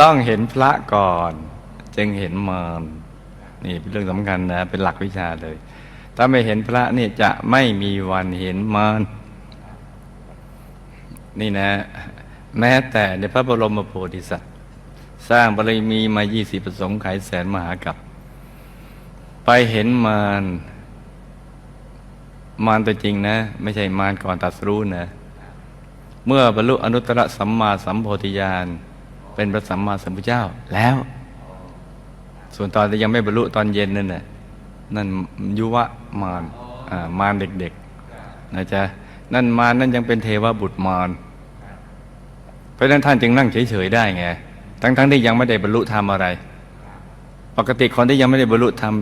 ต้องเห็นพระก่อน จึงเห็นมารนี่เป็นเรื่องสำคัญนะเป็นหลักวิชาเลย ถ้าไม่เห็นพระนี่จะไม่มีวันเห็นมารนี่นะ แม้แต่ในพระบรมโพธิสัตว์ สร้างบารมีมา 20 ประสงค์ไขยแสนมหากับ ไปเห็นมารมารตัวจริงนะ ไม่ใช่มารก่อนตัดสรู้นะ เมื่อบรรลุอนุตตรสัมมาสัมโพธิญาณ เป็นพระสัมมาสัมพุทธเจ้าแล้ว ส่วนตอนที่ยังไม่บรรลุตอนเย็นนั่นน่ะนั่นยุวะมารมารเด็กๆนะจ๊ะนั่นมารนั่นยังเป็นเทวบุตรมารเพราะฉะนั้นท่านจึงนั่งเฉยๆได้ไงทั้งๆที่ยังไม่ได้บรรลุธรรมอะไร ปกติคนที่ยังไม่ได้บรรลุธรรม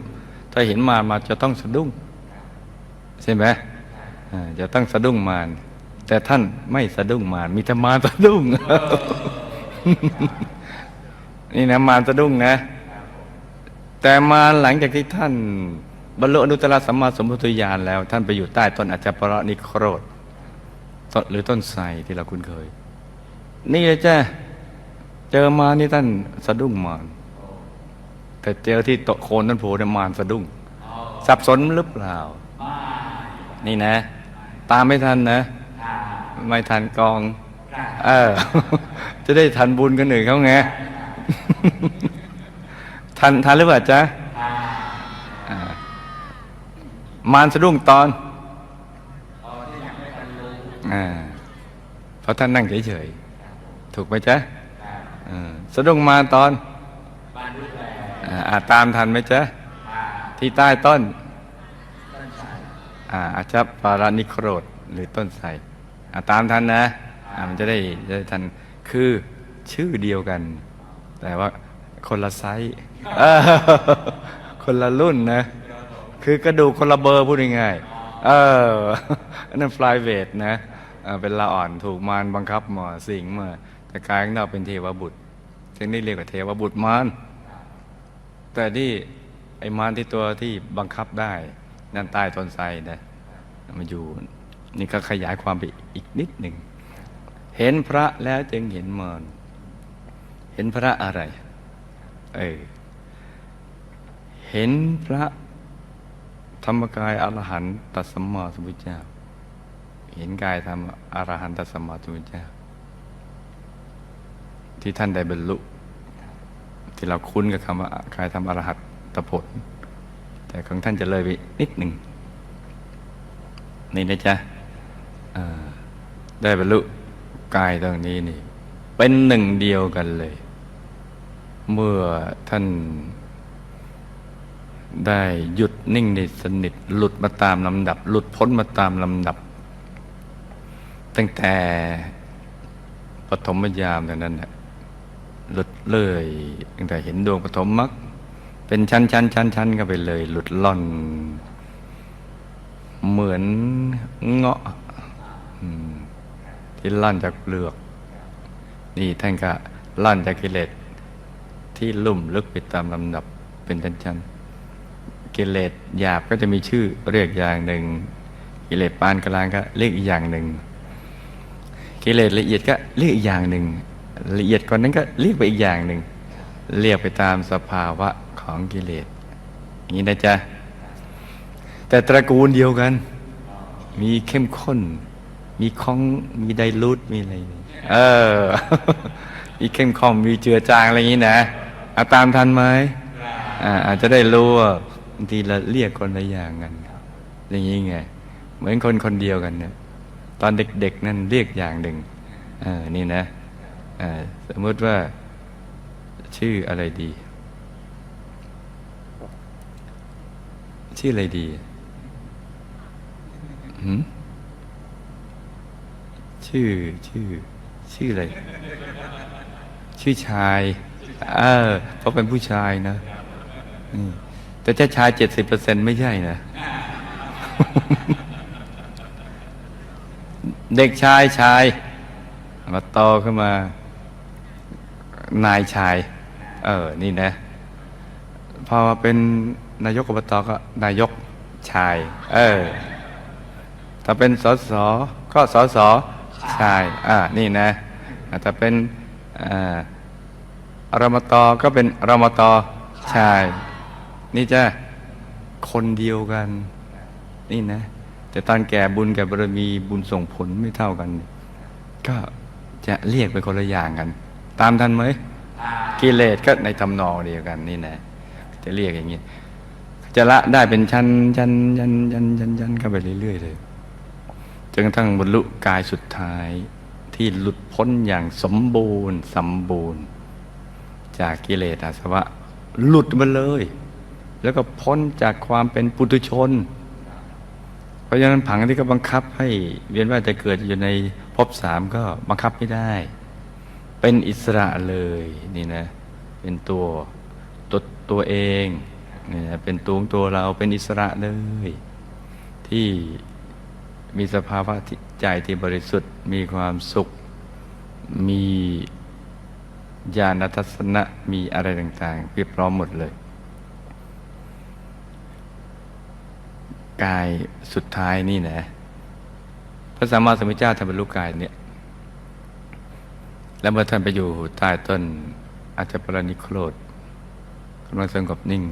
ถ้าเห็นมารมาจะต้องสะดุ้งใช่ไหมจะต้องสะดุ้งมารแต่ท่านไม่สะดุ้งมารมีแต่มาสะดุ้ง นี่นะมารสะดุ้งนะ แต่มาหลังจากที่ท่าน บรรลุอนุตตรสัมมาสัมพุทธญาณแล้ว ท่านไปอยู่ใต้ต้นอัจฉปรนิโครธต้นหรือต้นไทรที่เราคุ้นเคย นี่เลยจ้ะเจอมานี่ท่านสะดุ้งมารแต่เจอที่โตโคนต้นโพเนี่มารสะดุ้ง สับสนหรือเปล่า นี่นะ ตามไม่ทันนะ ไม่ทันกอง เออ จะได้ทันบุญกันหนึ่งเขาไงทันทันหรือเปล่าจ๊ะอ่ามารสะดุ้งตอนอ่าเพราะท่านนั่งเฉยๆถูกไหมจ๊ะอ่าสะดุ้งมาตอนอ่าอ่าตามทันไหมจ๊ะที่ใต้ต้นอ่าอาจจะปารานิโครธหรือต้นไทรอ่าตามทันนะอ่ามันจะได้จะได้ทัน คือชื่อเดียวกัน แต่ว่าคนละไซส์คนละรุ่นนะ คือกระดูกคนละเบอร์พูดง่ายๆเอออันนั้นฟลายเวทนะเป็นละอ่อนถูกมารบังคับหมาสิงมาแต่กายข้างนอกเป็นเทวบุตรจึงได้เรียกว่าเทวบุตรมารแต่ที่ไอ้มารที่ตัวที่บังคับได้ นั่นใต้ต้นไทรนะมันอยู่นี่ก็ขยายความไปอีกนิดหนึ่ง เห็นพระแล้วจึงเห็นมารเห็นพระอะไร เออ เห็นพระธรรมกายอรหันตสัมมาสัมพุทธเจ้า เห็นกายธรรมอรหันตสัมมาสัมพุทธเจ้า ที่ท่านได้บรรลุ ที่เราคุ้นกับคำว่ากายธรรมอรหัตตผล แต่ของท่านจะเลยไปนิดหนึ่งนี่นะจ๊ะได้บรรลุ กายตรงนี้นี่ เป็นหนึ่งเดียวกันเลย เมื่อท่านได้หยุดนิ่งในสนิท หลุดมาตามลำดับ หลุดพ้นมาตามลำดับ ตั้งแต่ปฐมยามนั้นแหละหลุดเลยตั้งแต่เห็นดวงปฐมมรรคเป็นชั้นชั้นชั้นชั้นก็ไปเลย หลุดล่อน เหมือนเงาะ ที่ล่นจากเปลือก นี่ท่านก็ลั่นจากกิเลสที่ลุ่มลึกไปตามลำดับเป็นชั้นๆกิเลสหยาบก็จะมีชื่อเรียกอย่างหนึ่ง กิเลสปานกลางก็เรียกอีกอย่างหนึ่ง กิเลสละเอียดก็เรียกอีกอย่างหนึ่ง ละเอียดกว่านั้นก็เรียกไปอีกอย่างหนึ่ง เรียกไปตามสภาวะของกิเลสอย่างนี้นะจ๊ะแต่ตระกูลเดียวกัน มีเข้มข้น มีคองมีไดรูทมีอะไร เออ มีเข้มข้นมีเจือจางอะไรอย่างนี้นะเอาตามทันไหมอ่าอาจจะได้รู้ว่าบางทีเราเรียกคนละอย่างกันอย่างนี้ไง เหมือนคนคนเดียวกันเนี่ยตอนเด็กๆนั่นเรียกอย่างหนึ่งเออนี่นะออสมมติว่า ชื่ออะไรดี ชื่ออะไรดีหืม ชื่อชื่อ ชื่ออะไร ชื่อชายเออเพราะเป็นผู้ชายนะแต่ถ้าชายเจ็ดสิบเปอร์เซ็นไม่ใช่นะเด็กชายชายมาโตขึ้นมา นายชาย เออ นี่นะ พอมาเป็นนายกอบตก็นายกชาย เออ ถ้าเป็นสสก็สส ชายอ่า นี่นะถ้าเป็นอ่ารมตก็เป็นรมตชายนี่จะคนเดียวกัน นี่นะ แต่ตอนแก่บุญแก่บารมีบุญส่งผลไม่เท่ากัน ก็จะเรียกเป็นคนละอย่างกัน ตามทันไหมกิเลสก็ในทำนองเดียวกันนี่นะจะเรียกอย่างนี้จะละได้เป็นชั้นชั้นชั้นชั้นชั้นชั้นเข้าไปเรื่อยๆเลย จนกระทั่งบรรลุกายสุดท้ายที่หลุดพ้นอย่างสมบูรณ์สมบูรณ์ จากกิเลสอาสวะหลุดมาเลย แล้วก็พ้นจากความเป็นปุถุชน เพราะฉะนั้นผังที่เขาบังคับให้เวียนว่ายแต่เกิดอยู่ในภพสามก็บังคับไม่ได้ เป็นอิสระเลยนี่นะ เป็นตัวตัวตัวเองนี่นะเป็นตัวของตัวเราเป็นอิสระเลย ที่ มีสภาวะใจที่บริสุทธิ์ มีความสุข มีญาณทัศนะ มีอะไรต่างๆเพียบพร้อมหมดเลย กายสุดท้ายนี่นะ พระสัมมาสัมพุทธเจ้าท่านบรรลุกายเนี่ย แล้วเมื่อท่านไปอยู่ใต้ต้นอาจจะปรนิโครธกำลังสงบนิ่ง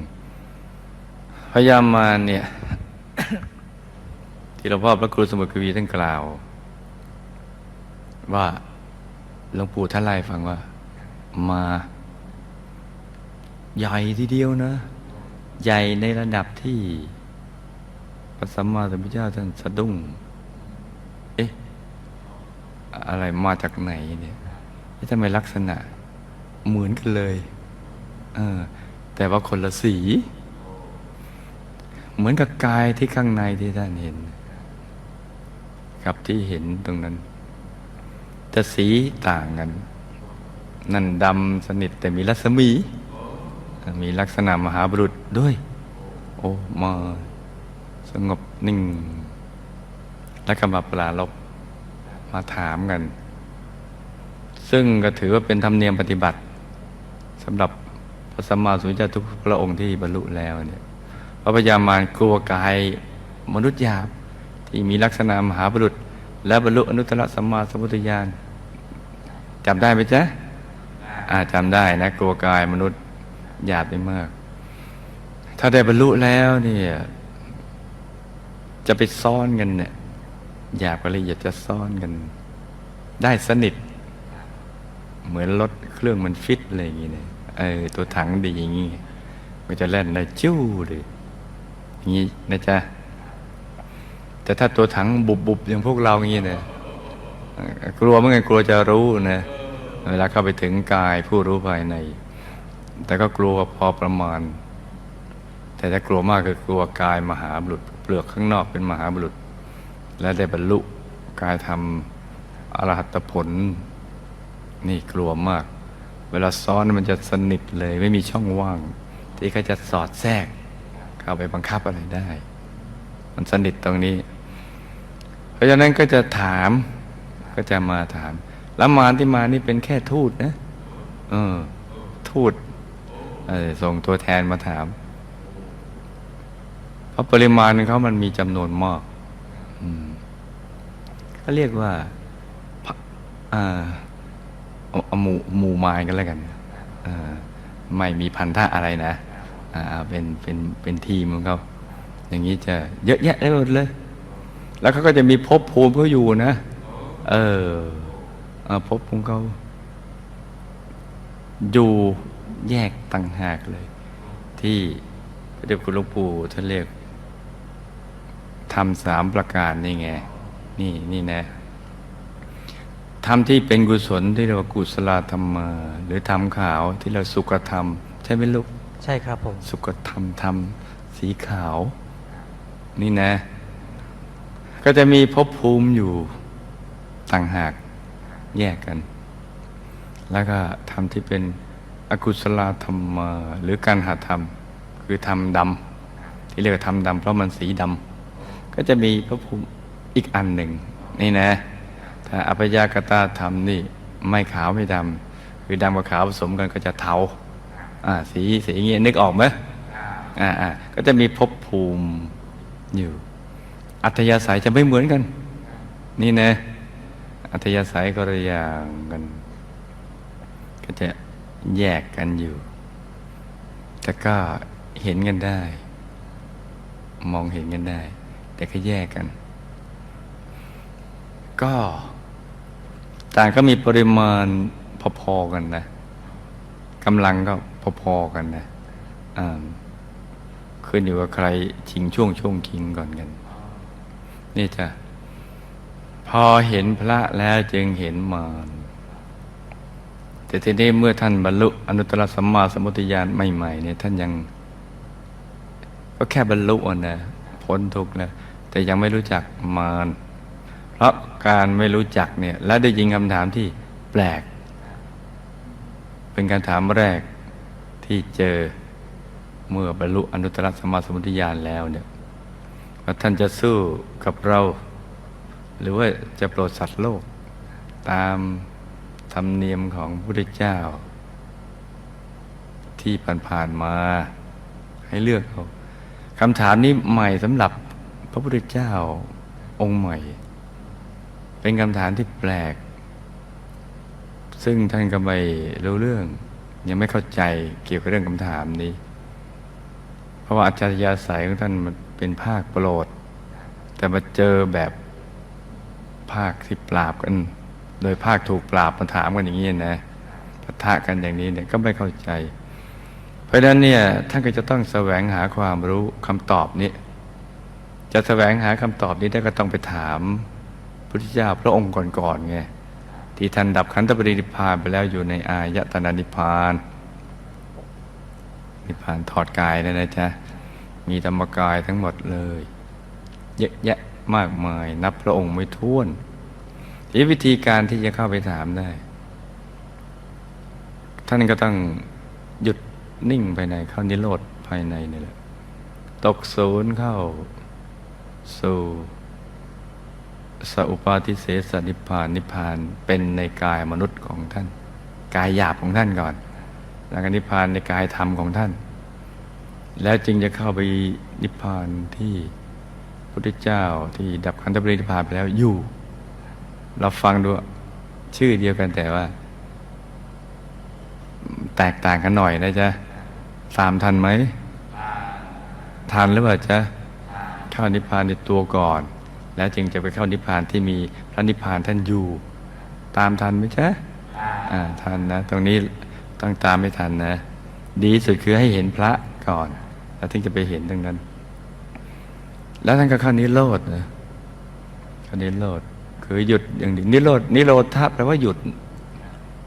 พยายามมาเนี่ย ที่หลวงพ่อพระครูสมุทรกวีท่านกล่าว ว่าหลวงปู่ท่านไล่ฟังว่า มาใหญ่ทีเดียวนะ ใหญ่ในระดับที่พระสัมมาสัมพุทธเจ้าท่านสะดุ้ง เอ๊ะ อะไรมาจากไหนเนี่ยทำไมลักษณะเหมือนกันเลยเออแต่ว่าคนละสี เหมือนกับกายที่ข้างในที่ท่านเห็น กับที่เห็นตรงนั้นแต่สีต่างกัน นั่นดำสนิทแต่มีรัศมี มีลักษณะมหาบุรุษด้วย โอ้มาสงบนิ่ง แล้วก็มาปลาลบมาถามกัน ซึ่งก็ถือว่าเป็นธรรมเนียมปฏิบัติสำหรับพระสัมมาสัมพุทธเจ้าทุกพระองค์ที่บรรลุแล้วเนี่ยพระพยามารกลัวกายมนุษย์หยาบ ที่มีลักษณะมหาบุรุษ และบรรลุอนุตตรสัมมาสัมพุทธญาณจำได้ไหมจ๊ะอาจำได้นะกลัวกายมนุษย์หยาบไปมาก ถ้าได้บรรลุแล้วเนี่ยจะไปซ่อนกันเนี่ยหยาบกับละเอียดจะซ่อนกัน ได้สนิท เหมือนรถเครื่องมันฟิตอะไรอย่างงี้เนี่ยเออตัวถังดีอย่างงี้มันจะแล่นได้จิ้วเลยอย่างงี้นะจ๊ะ แต่ถ้าตัวถังบุบๆอย่างพวกเราอย่างงี้เนี่ยกลัวเมื่อไงกลัวจะรู้นะเวลาเข้าไปถึงกายผู้รู้ภายใน แต่ก็กลัวพอประมาณ แต่ถ้ากลัวมากคือกลัวกายมหาบุรุษ เปลือกข้างนอกเป็นมหาบุรุษ และได้บรรลุกายทำอรหัตผล นี่กลัวมาก เวลาซ้อนมันจะสนิทเลยไม่มีช่องว่าง ที่เขาจะสอดแทรก เข้าไปบังคับอะไรได้ มันสนิทตรงนี้ เพราะฉะนั้นก็จะถามก็จะมาถาม แล้วมารที่มานี่เป็นแค่ทูตนะเออทูตส่งตัวแทนมาถาม เพราะปริมาณของเขามันมีจำนวนมากเขาเรียกว่าอ่าเอาหมู่หมู่มายกันแล้วกันไม่มีพันธะอะไรนะอ่าเอาเป็นเป็นเป็นทีมของเขาอย่างนี้จะเยอะแยะได้หมดเลย แล้วเขาก็จะมีภพภูมิเขาอยู่นะ เออเอาภพภูมิเขาอยู่แยกต่างหากเลย ที่พระเดชคุณหลวงปู่ท่านเรียกทำสามประการนี่ไง นี่นี่นะทำที่เป็นกุศลที่เรียกว่ากุศลธรรมาหรือธรรมขาวที่เราสุขธรรม ใช่ไหมลูก ใช่ครับผม สุขธรรมธรรมสีขาว นี่นะ ก็จะมีภพภูมิอยู่ต่างหากแยกกัน แล้วก็ทำที่เป็นอกุศลธรรมะหรือการหาธรรม คือธรรมดำที่เรียกว่าธรรมดำเพราะมันสีดำก็จะมีภพภูมิอีกอันหนึ่งนี่นะ ถ้าอภิยากตาธรรมนี่ไม่ขาวไม่ดำคือดำกับขาวผสมกันก็จะเทาอ่าสีสีเงี้ยนึกออกไหมอ่าอ่าก็จะมีภพภูมิอยู่ อัธยาศัยจะไม่เหมือนกัน นี่นะ อัธยาศัยก็ระอย่างกัน ก็จะแยกกันอยู่ แต่ก็เห็นกันได้ มองเห็นกันได้ แต่ก็แยกกัน ก็ ต่างก็มีปริมาณพอๆกันนะกำลังก็พอๆกันนะขึ้นอยู่กับใครชิงช่วงช่วงคิงก่อนกัน นี่จ้ะพอเห็นพระแล้วจึงเห็นมารแต่ทีนี้เมื่อท่านบรรลุอนุตตรสัมมาสัมพุทธญาณใหม่ๆเนี่ยท่านยัง ก็แค่บรรลุอะนะพ้นทุกข์แล้วแต่ยังไม่รู้จักมารเพราะการไม่รู้จักเนี่ยและได้ยินคำถามที่แปลก เป็นการถามแรกที่เจอเมื่อบรรลุอนุตตรสัมมาสัมพุทธญาณแล้วเนี่ย ว่าท่านจะสู้กับเรา หรือว่าจะโปรดสัตว์โลก ตามธรรมเนียมของพระพุทธเจ้า ที่ผ่านๆมาให้เลือกเอาคำถามนี้ใหม่สำหรับพระพุทธเจ้าองค์ใหม่ เป็นคำถามที่แปลก ซึ่งท่านก็ไม่รู้เรื่อง ยังไม่เข้าใจเกี่ยวกับเรื่องคำถามนี้ เพราะว่าอาจารยาสายของท่านมัน เป็นภาคโปรด แต่มาเจอแบบภาคที่ปราบกัน โดยภาคถูกปราบมาถามกันอย่างนี้นะปะทะกันอย่างนี้เนี่ยก็ไม่เข้าใจ เพราะฉะนั้นเนี่ยท่านก็จะต้องแสวงหาความรู้คำตอบนี้ จะแสวงหาคำตอบนี้ได้ก็ต้องไปถามพระพุทธเจ้าพระองค์ก่อนๆไงที่ท่านดับขันธปรินิพานไปแล้วอยู่ในอายตนะนิพพานนิพพานถอดกายเลยนะจ๊ะ มีธรรมกายทั้งหมดเลย เยอะแยะมากมาย นับพระองค์ไม่ท้วนทีวิธีการที่จะเข้าไปถามได้ ท่านก็ต้องหยุดนิ่งภายในเข้านิโรธภายในนี่แหละตกศูนย์เข้าสู่สอุปาทิเสสนิพานนิพานเป็นในกายมนุษย์ของท่าน กายหยาบของท่านก่อน แล้วก็นิพานในกายธรรมของท่าน แล้วจึงจะเข้าไปนิพพานที่พุทธเจ้าที่ดับขันธปรินิพพานไปแล้วอยู่เราฟังดูชื่อเดียวกันแต่ว่า แตกต่างกันหน่อยนะจ๊ะตามทันไหมทันหรือเปล่าจ๊ะเข้านิพพานในตัวก่อน แล้วจึงจะไปเข้านิพพานที่มีพระนิพพานท่านอยู่ ตามทันไหมจ๊ะอ่าทันนะ ตรงนี้ต้องตามไม่ทันนะ ดีสุดคือให้เห็นพระก่อน แล้วถึงจะไปเห็นตรงนั้น แล้วท่านก็เข้านิโรธนะเข้านิโรธคือหยุดอย่างนี้นิโรธนิโรธาแปลว่าหยุด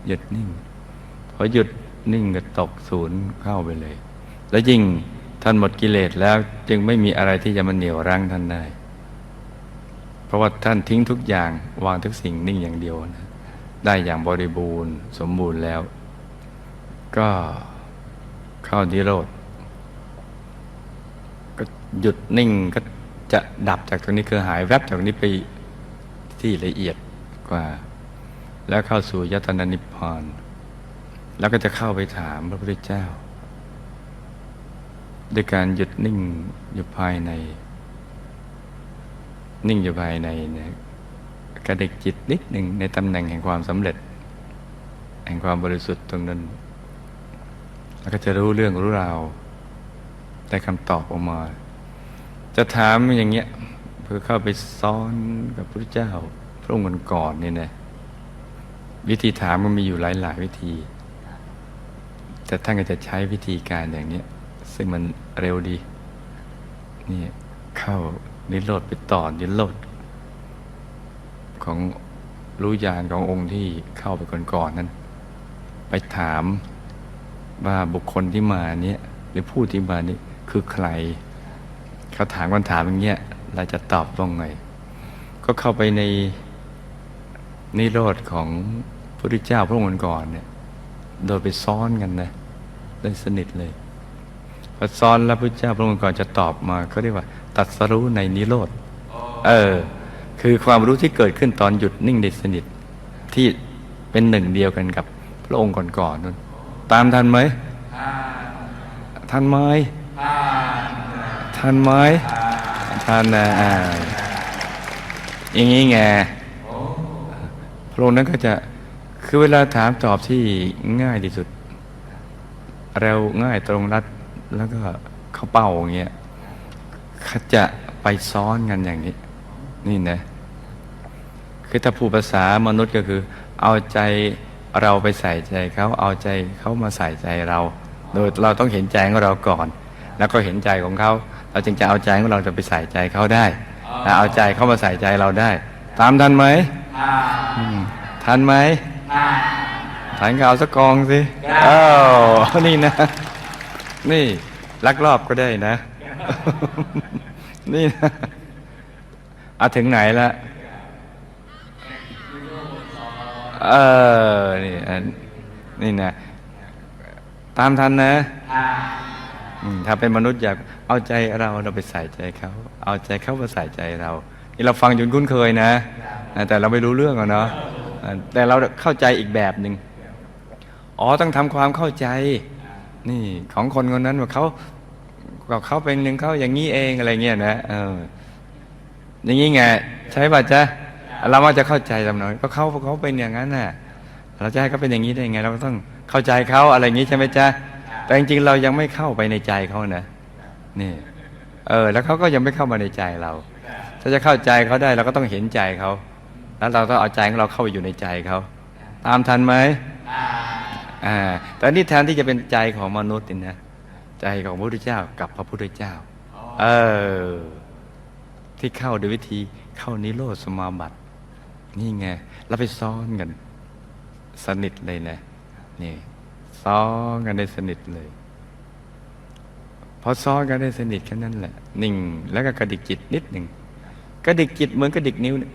หยุดนิ่งพอหยุดนิ่งก็ตกศูนย์เข้าไปเลย แล้วยิ่งท่านหมดกิเลสแล้วจึงไม่มีอะไรที่จะมาเหนี่ยวรั้งท่านได้ เพราะว่าท่านทิ้งทุกอย่างวางทุกสิ่งนิ่งอย่างเดียวนะได้อย่างบริบูรณ์สมบูรณ์แล้ว ก็เข้านิโรธ หยุดนิ่งก็จะดับจากตรงนี้คือหายแวบจากตรงนี้ไปที่ละเอียดกว่า แล้วเข้าสู่ยตนานิพพานแล้วก็จะเข้าไปถามพระพุทธเจ้าด้วยการหยุดนิ่งอยู่ภายใน นิ่งอยู่ภายในเนี่ยกระดิกจิตนิดหนึ่งในตำแหน่งแห่งความสำเร็จ แห่งความบริสุทธิ์ตรงนั้น แล้วก็จะรู้เรื่องรู้ราวได้คำตอบออกมา จะถามอย่างเงี้ยเพื่อเข้าไปซ้อนกับพระเจ้าพระองค์ก่อนเนี่ยนะวิธีถามมันมีอยู่หลายๆวิธี แต่ท่านก็จะใช้วิธีการอย่างเนี้ยซึ่งมันเร็วดีนี่เข้านิโรธไปต่อนิโรธของรู้ญาณขององค์ที่เข้าไปก่อนๆนั้น ไปถามว่าบุคคลที่มาเนี้ยหรือผู้ที่มานี้คือใคร เขาถามคำถามอย่างเงี้ยเราจะตอบว่าไง ก็เข้าไปในนิโรธของพระพุทธเจ้าพระองค์ก่อนเนี่ยโดยไปซ้อนกันนะได้สนิทเลยพอซ้อนแล้วพระเจ้าพระองค์ก่อนจะตอบมาเขาเรียกว่า ตัดสรู้ในนิโรธเออ คือความรู้ที่เกิดขึ้นตอนหยุดนิ่งได้สนิทที่เป็นหนึ่งเดียวกันกับพระองค์ก่อนๆนั่นตามทันไหมทันไหม ทันไหมทันนะอ่าอย่างนี้ไงพระองค์นั้นก็จะคือเวลาถามตอบที่ง่ายที่สุด เร็วง่ายตรงรัดแล้วก็เข้าเป้าอย่างเงี้ยเขาจะไปซ้อนกันอย่างนี้ นี่นะ คือถ้าผู้ภาษามนุษย์ก็คือ เอาใจเราไปใส่ใจเขาเอาใจเขามาใส่ใจเรา โดยเราต้องเห็นใจของเราก่อน แล้วก็เห็นใจของเขา เราจึงจะเอาใจของเราจะไปใส่ใจเขาได้แล้วเอาใจเขามาใส่ใจเราได้ ตามทันไหมอืมทันไหมทันก็เอาสักกองสิอ้าวนี่นะ นี่ลักลอบก็ได้นะ นี่นะเอาถึงไหนละเออ นี่อันนี่นะ ตามทันนะอืมถ้าเป็นมนุษย์อยาก เอาใจเราเราไปใส่ใจเขาเอาใจเขามาใส่ใจเรานี่เราฟังจนคุ้นเคยนะ แต่เราไม่รู้เรื่องอะเนาะแต่เราเข้าใจอีกแบบหนึ่งอ๋อต้องทำความเข้าใจ นี่ของคนคนนั้นว่าเขาว่าเขาเป็นหนึ่งเขาอย่างนี้เองอะไรเงี้ยนะเอออย่างนี้ไงใช่ป่ะจ๊ะเราว่าจะเข้าใจจำหน่อยก็เขาเขาเป็นอย่างนั้นน่ะเราจะให้เขาเป็นอย่างนี้ได้ไง เราก็ต้องเข้าใจเขาอะไรอย่างนี้ใช่ไหมจ๊ะแต่จริงๆเรายังไม่เข้าไปในใจเขานะ นี่เออแล้วเขาก็ยังไม่เข้ามาในใจเรา ถ้าจะเข้าใจเขาได้เราก็ต้องเห็นใจเขาแล้วเราต้องเอาใจของเราเข้าไปอยู่ในใจเขาตามทันไหมอ่าแต่นี่แทนที่จะเป็นใจของมนุษย์นี่นะใจของพระพุทธเจ้ากับพระพุทธเจ้าเออที่เข้าโดยวิธีเข้านิโรธสมาบัติ นี่ไงแล้วไปซ้อนกัน สนิทเลยนะนี่ซ้อนกันได้สนิทเลย อซ้อนกันได้สนิทแค่นั้นแหละนิ่งแล้วก็กระดิกจิตนิดหนึ่งกระดิกจิตเหมือนกระดิกนิ้วเนี่ย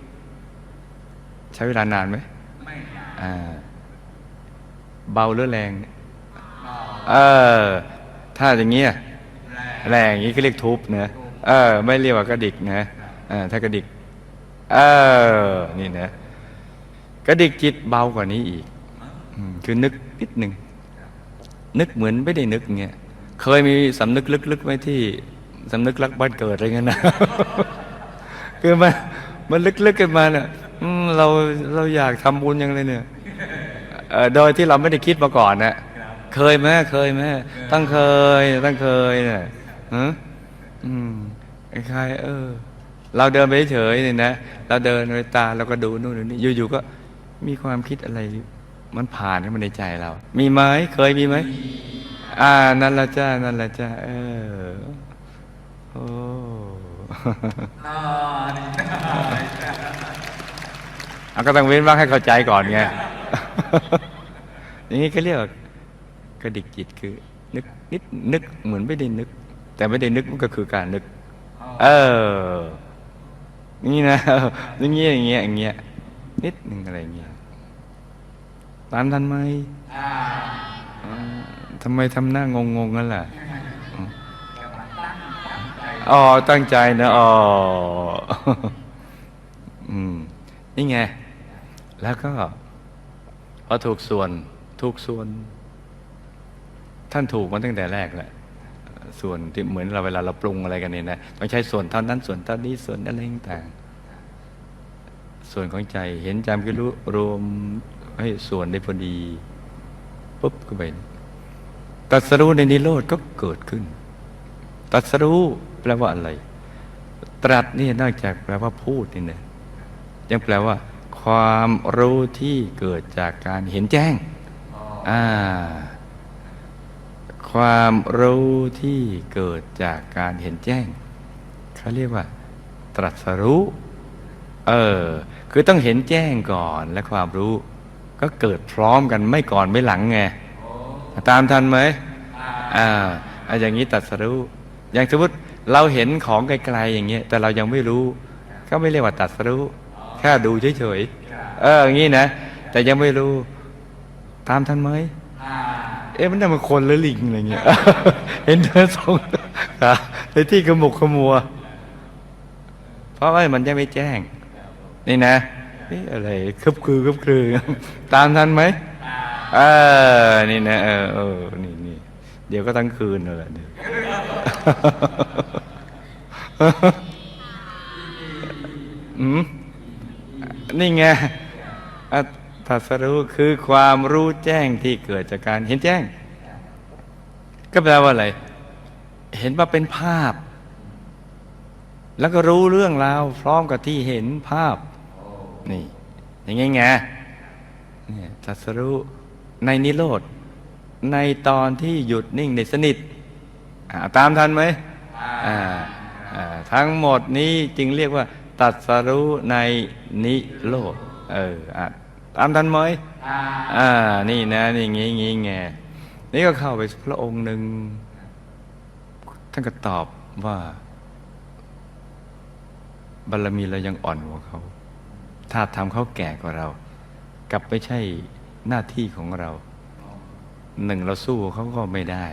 ใช้เวลานานไหมไม่อ่าเบาหรือแรงเนี่ยเออ ถ้าอย่างเงี้ยแรงอย่างนี้ก็เรียกทุบนะเออ ไม่เรียกว่ากระดิกนะเออถ้ากระดิก เออ นี่นะกระดิกจิตเบากว่านี้อีกอืมคือนึกนิดหนึ่งนึกเหมือนไม่ได้นึกเงี้ย เคยมีสำนึกลึกๆไหมที่สำนึกรักบ้านเกิดอะไรเงี้ยนะคือมันมันลึกๆกันมาเนี่ยเราเราอยากทำบุญยังเลยเนี่ยโดยที่เราไม่ได้คิดมาก่อนนะเคยไหมเคยไหมตั้งเคย ตั้งเคยเนี่ยฮะอืมใครเออ เราเดินไปเฉยๆเนี่ยนะเราเดินไปตาเราก็ดูนู่นนี่อยู่ๆก็มีความคิดอะไร มันผ่านเข้ามาในใจเรา มีไหมเคยมีไหม อ่า นั่นละจ้า นั่นละจ้า เออ โอ้เอาก็ต้องเว้นว่างให้เข้าใจก่อนไง อย่างนี้ก็เรียกว่ากระดิกจิตคือ นึกนิดนึกเหมือนไม่ได้นึก แต่ไม่ได้นึกมันก็คือการนึก เออ นี่นะอย่างเงี้ยอย่างเงี้ยอย่างเงี้ยนิดหนึ่งอะไรเงี้ยตามทันไหม ทำไมทำหน้างงๆนั่นล่ะอ๋อ ตั้งใจนะ อ๋อ อืม นี่ไง แล้วก็ พอถูกส่วน ถูกส่วน ท่านถูกมาตั้งแต่แรกแหละส่วนที่เหมือนเราเวลาเราปรุงอะไรกันเนี่ยนะต้องใช้ส่วนเท่านั้นส่วนเท่านี้ส่วนอะไรต่างๆส่วนของใจเห็นจำก็รู้รวมให้ส่วนได้พอดีปุ๊บก็ไป ตัดสรู้ในนิโรธก็เกิดขึ้น ตัดสรู้แปลว่าอะไร ตรัสนี่นอกจากแปลว่าพูดนี่นะยังแปลว่า ความรู้ที่เกิดจากการเห็นแจ้งอ่าความรู้ที่เกิดจากการเห็นแจ้งเขาเรียกว่า ตรัสรู้ เออ คือต้องเห็นแจ้งก่อนและความรู้ ก็เกิดพร้อมกันไม่ก่อนไม่หลังไง ตามทันไหมอ่าอ่าอย่างนี้ตรัสรู้ อย่างสมมติเราเห็นของไกลๆอย่างเงี้ยแต่เรายังไม่รู้ ก็ไม่เรียกว่าตรัสรู้ แค่ดูเฉยๆ เอออย่างนี้นะ แต่ยังไม่รู้ ตามทันไหมเอ๊ะมันน่ามันคนหรือลิงอะไรเงี้ย เห็นเดินสองขาในที่ขมุกขมัว เพราะว่ามันยังไม่แจ้ง นี่นะเอ๊ะอะไรคึบคือคึบคือ ตามทันไหม เออ นี่นะเออเออนี่นี่เดี๋ยวก็ทั้งคืนเลยเดี๋ยวอืมนี่ไงอัตตรัสรู้คือความรู้แจ้งที่เกิดจากการเห็นแจ้ง ก็แปลว่าอะไร เห็นว่าเป็นภาพ แล้วก็รู้เรื่องราวพร้อมกับที่เห็นภาพ นี่อย่างงี้ไงเนี่ยตัสรู้ ในนิโรธในตอนที่หยุดนิ่งในสนิทอ่าตามทันไหมอ่าอ่าทั้งหมดนี้จึงเรียกว่า ตัดสรู้ในนิโรธเอออะตามทันไหมอ่านี่นะนี่งี้งี้ไงนี่ก็เข้าไปพระองค์หนึ่งท่านก็ตอบว่า บารมีเรายังอ่อนกว่าเขา ถ้าทำเขาแก่กว่าเรา กลับไม่ใช่ หน้าที่ของเราหนึ่งเราสู้เขาก็ไม่ได้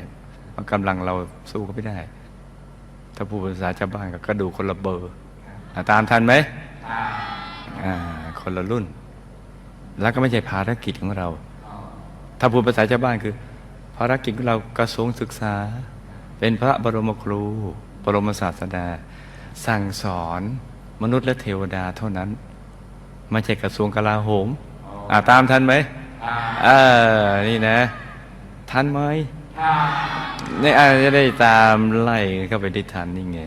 เพราะกำลังเราสู้เขาไม่ได้ ถ้าพูดภาษาชาวบ้านก็กระดูกคนละเบอร์อะตามทันไหมอ่าคนละรุ่น แล้วก็ไม่ใช่ภารกิจของเรา ถ้าพูดภาษาชาวบ้านคือ ภารกิจของเรากระทรวงศึกษา เป็นพระบรมครู บรมศาสดา สั่งสอนมนุษย์และเทวดาเท่านั้น ไม่ใช่กระทรวงกลาโหมอ่าตามทันไหม เออนี่นะทันไหมนี่อาจจะได้ตามไล่เข้าไปได้ทันนี่ไง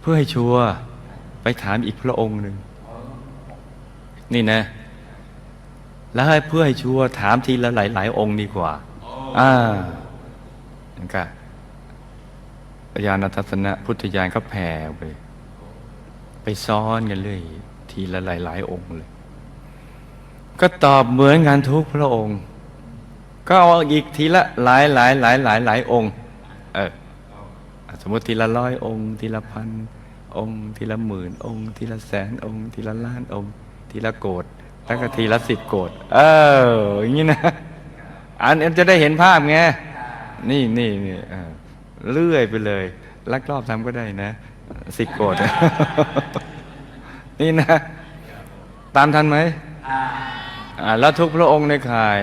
เพื่อให้ชัวร์ไปถามอีกพระองค์หนึ่ง นี่นะ แล้วให้เพื่อให้ชัวร์ถามทีละหลายๆองค์ดีกว่า อ่านั่นก็ญาณทัศนะพุทธญาณก็แผ่ไป ไปซ้อนกันเรื่อยทีละหลายๆองค์เลย ก็ตอบเหมือนกันทุกพระองค์ ก็เอาอีกทีละหลายหลายหลายหลายหลายองค์ เออสมมติทีละร้อยองค์ ทีละพันองค์ ทีละหมื่นองค์ ทีละแสนองค์ ทีละล้านองค์ ทีละโกดแล้วก็ทีละสิบโกดเอออย่างนี้นะ อันนี้จะได้เห็นภาพไงนี่นี่นี่เออเลื่อยไปเลยลักลอบทำก็ได้นะ สิบโกดนี่นะ ตามทันไหม แล้วทุกพระองค์ในข่าย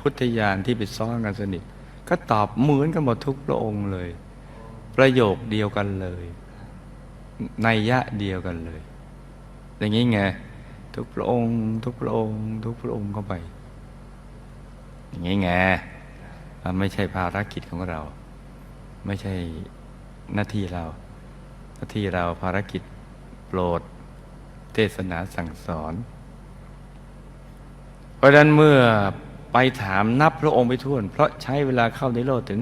พุทธญาณที่ไปซ้อนกันสนิท ก็ตอบเหมือนกันหมดทุกพระองค์เลย ประโยคเดียวกันเลยในยะเดียวกันเลย อย่างนี้ไงทุกพระองค์ ทุกพระองค์ ทุกพระองค์เข้าไป อย่างนี้ไงมันไม่ใช่ภารกิจของเรา ไม่ใช่หน้าที่เรา หน้าที่เราภารกิจโปรด เทศนาสั่งสอน เพราะนั้นเมื่อไปถามนับพระองค์ไปท่วน เพราะใช้เวลาเข้าในโลกถึง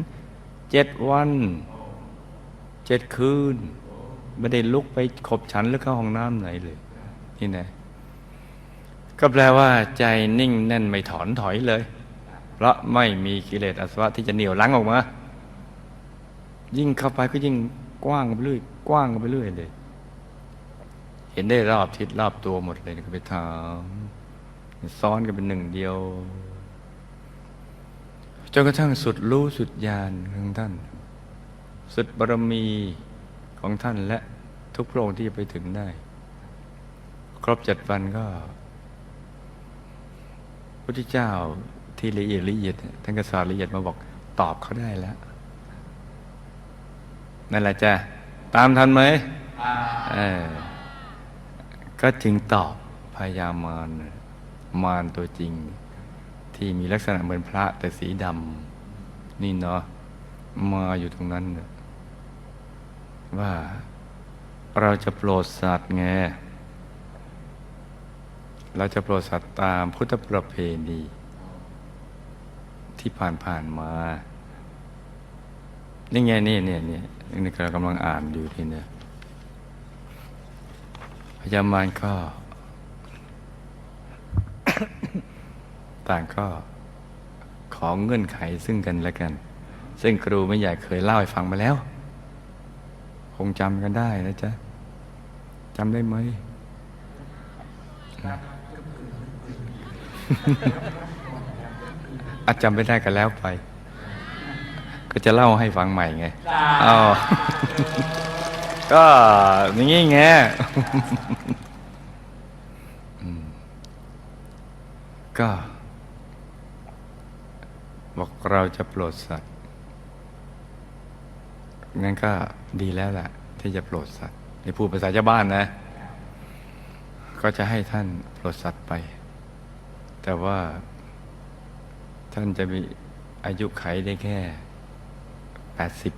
เจ็ดวันเจ็ดคืน ไม่ได้ลุกไปขบฉันหรือเข้าห้องน้ำไหนเลย นี่นะก็แปลว่าใจนิ่งแน่นไม่ถอนถอยเลย เพราะไม่มีกิเลสอาสวะที่จะเหนี่ยวลังออกมา ยิ่งเข้าไปก็ยิ่งกว้างไปเรื่อยกว้างไปเรื่อยเลย เห็นได้รอบทิศรอบตัวหมดเลยก็ไปถาม ซ้อนกันเป็นหนึ่งเดียวจนกระทั่งสุดรู้สุดญาณของท่าน สุดบารมีของท่านและทุกพระองค์ที่จะไปถึงได้ ครบเจ็ดวันก็พระพุทธเจ้าที่ละเอียดละเอียดท่านก็สอนละเอียดมาบอกตอบเขาได้แล้วนั่นแหละจ้ะตามทันไหมเออก็จึงตอบพยามาร มารตัวจริง ที่มีลักษณะเหมือนพระแต่สีดำนี่เนาะมาอยู่ตรงนั้น ว่าเราจะโปรดสัตว์ไงเราจะโปรดสัตว์ตามพุทธประเพณี ที่ผ่านผ่านๆมา นี่ไงนี่เนี่ยเนี่ยนี่เรากำลังอ่านอยู่ที่เนี่ยพยามารก็ ต่างก็ของเงื่อนไขซึ่งกันและกัน ซึ่งครูไม่ใหญ่เคยเล่าให้ฟังมาแล้ว คงจำกันได้นะจ๊ะจำได้ไหมอาจจำไม่ได้กันแล้วไป ก็จะเล่าให้ฟังใหม่ไงอ๋อก็อย่างงี้ไงอืมก็บอก เราจะโปรดสัตว์งั้นก็ดีแล้วแหละที่จะโปรดสัตว์ในพูดภาษาชาวบ้านนะ ก็จะให้ท่านโปรดสัตว์ไป แต่ว่าท่านจะมีอายุไขได้แค่แปดสิบ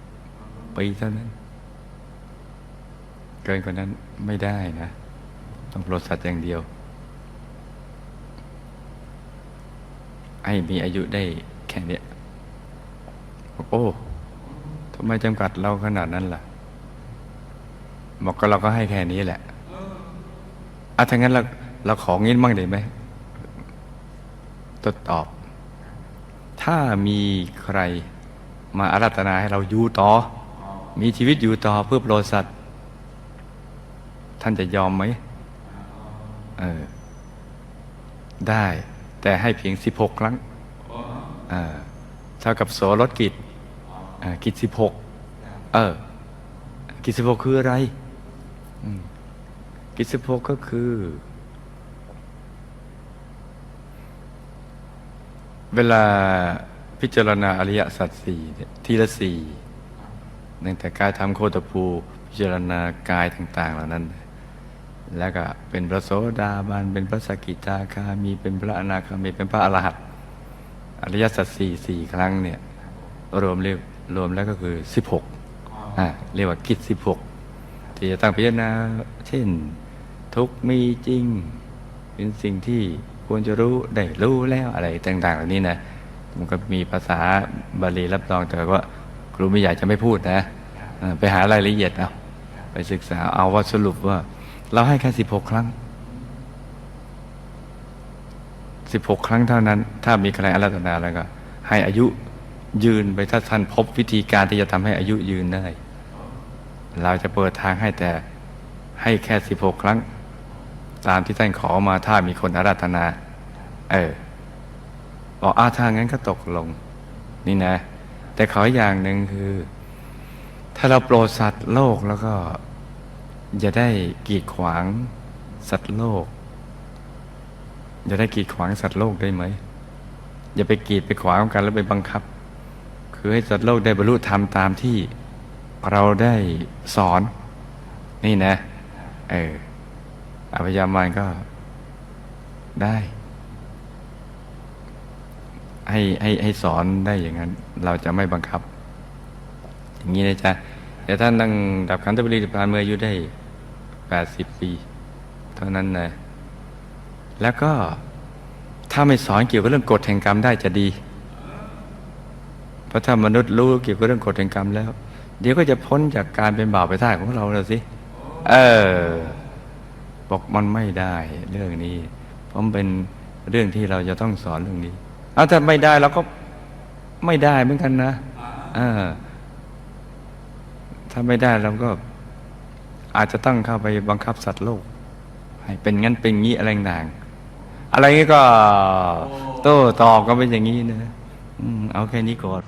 ปีเท่านั้น เกินกว่านั้นไม่ได้นะ ต้องโปรดสัตว์อย่างเดียว ให้มีอายุได้แค่นี้ โอ้ทำไมจำกัดเราขนาดนั้นล่ะบอกก็เราก็ให้แค่นี้แหละอะถ้างั้นเราเราของงี้บ้างได้ไหมตดตอบ ถ้ามีใครมาอาราธนาให้เราอยู่ต่อ มีชีวิตอยู่ต่อเพื่อโปรดสัตว์ ท่านจะยอมไหมเออ ได้ แต่ให้เพียงสิบหกครั้งอ่าเท่ากับโสรถกิจ อ่ากิจสิบหกเออ กิจสิบหกคืออะไรกิจสิบหกก็คือ เวลาพิจารณาอริยสัจสี่ทีละสี่ตั้งแต่กายทำโคตภูพิจารณากายต่าง ๆ เหล่านั้น แล้วก็เป็นพระโสดาบัน เป็นพระสกิทาคามี เป็นพระอนาคามี เป็นพระอรหันต์อริยสัจสี่สี่ครั้งเนี่ย รวมเรียก รวมแล้วก็คือสิบหกอ่าเรียกว่ากิจสิบหกที่จะตั้งพิจารณา เช่น ทุกข์มีจริง เป็นสิ่งที่ควรจะรู้ได้รู้แล้วอะไรต่าง ๆ เหล่านี้นะมันก็มีภาษาบาลีรับรองแต่ว่าครูไม่อยากจะไม่พูดนะอ่าไปหารายละเอียดเอาไปศึกษาเอาว่าสรุปว่า เราให้แค่สิบหกครั้งสิบหกครั้งเท่านั้น ถ้ามีใครอาราธนาแล้วก็ ให้อายุ ยืนไปถ้าท่านพบวิธีการที่จะทำให้อายุยืนได้ เราจะเปิดทางให้แต่ให้แค่สิบหกครั้ง ตามที่ท่านขอมาถ้ามีคนอาราธนา เออบอกอาทางงั้นก็ตกลง นี่นะ แต่ขออย่างหนึ่งคือ ถ้าเราโปรดสัตว์โลกแล้วก็อย่าได้กีดขวางสัตว์โลก อย่าได้กีดขวางสัตว์โลกได้ไหมอย่าไปกีดไปขวางกันแล้วไปบังคับ คือให้สัตว์โลกได้บรรลุธรรมตามที่เราได้สอน นี่นะ เอออภิยามานก็ได้ ให้ให้ให้สอนได้อย่างนั้น เราจะไม่บังคับ อย่างนี้นะจ๊ะแต่ท่านนั่งดับขันธปรินิพานเมื่ออายุได้แปดสิบปี เท่านั้นนะแล้วก็ถ้าไม่สอนเกี่ยวกับเรื่องกฎแห่งกรรมได้จะดี เพราะถ้ามนุษย์รู้เกี่ยวกับเรื่องกฎแห่งกรรมแล้ว เดี๋ยวก็จะพ้นจากการเป็นบ่าวไปท่าของเราแล้วสิ เออ บอกมันไม่ได้เรื่องนี้ เพราะมันเป็นเรื่องที่เราจะต้องสอนเรื่องนี้ เอาถ้าไม่ได้เราก็ไม่ได้เหมือนกันนะเออถ้าไม่ได้เราก็อาจจะต้องเข้าไปบังคับสัตว์โลก ให้เป็นงั้นเป็นงี้อะไรต่างอะไรงี้ก็โต้ตอบกันเป็นอย่างนี้นะ เอาแค่นี้ก่อน